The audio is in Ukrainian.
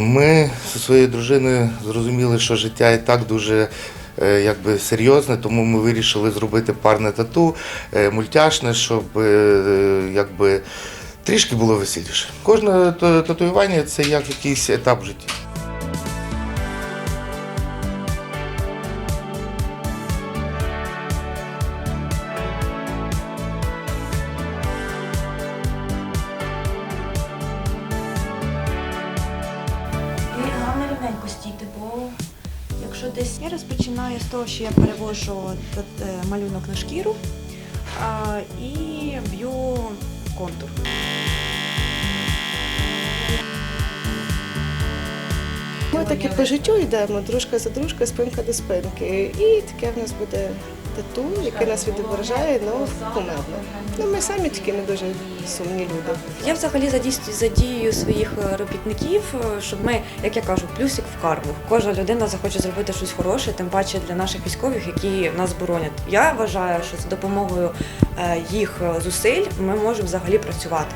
Ми зі своєю дружиною зрозуміли, що життя і так дуже е, якби, серйозне, тому ми вирішили зробити парне тату, е, мультяшне, щоб е, якби, трішки було веселіше. Кожне татуювання це як якийсь етап в стійте, бо якщо десь Я розпочинаю з того, що я перевожу е, малюнок на шкіру і б'ю контур. Ми таки по життю йдемо, дружка за дружкою, спинка до спинки. І таке в нас буде тату, яке нас відображає, ну, кумедно. Ну, ми самі такі не дуже сумні люди. Я взагалі задіюю своїх е, робітників, е, щоб ми, як я кажу, плюсик в карму. Кожна людина захоче зробити щось хороше, тим паче для наших військових, які нас боронять. Я вважаю, що за допомогою е, їх зусиль ми можемо взагалі працювати.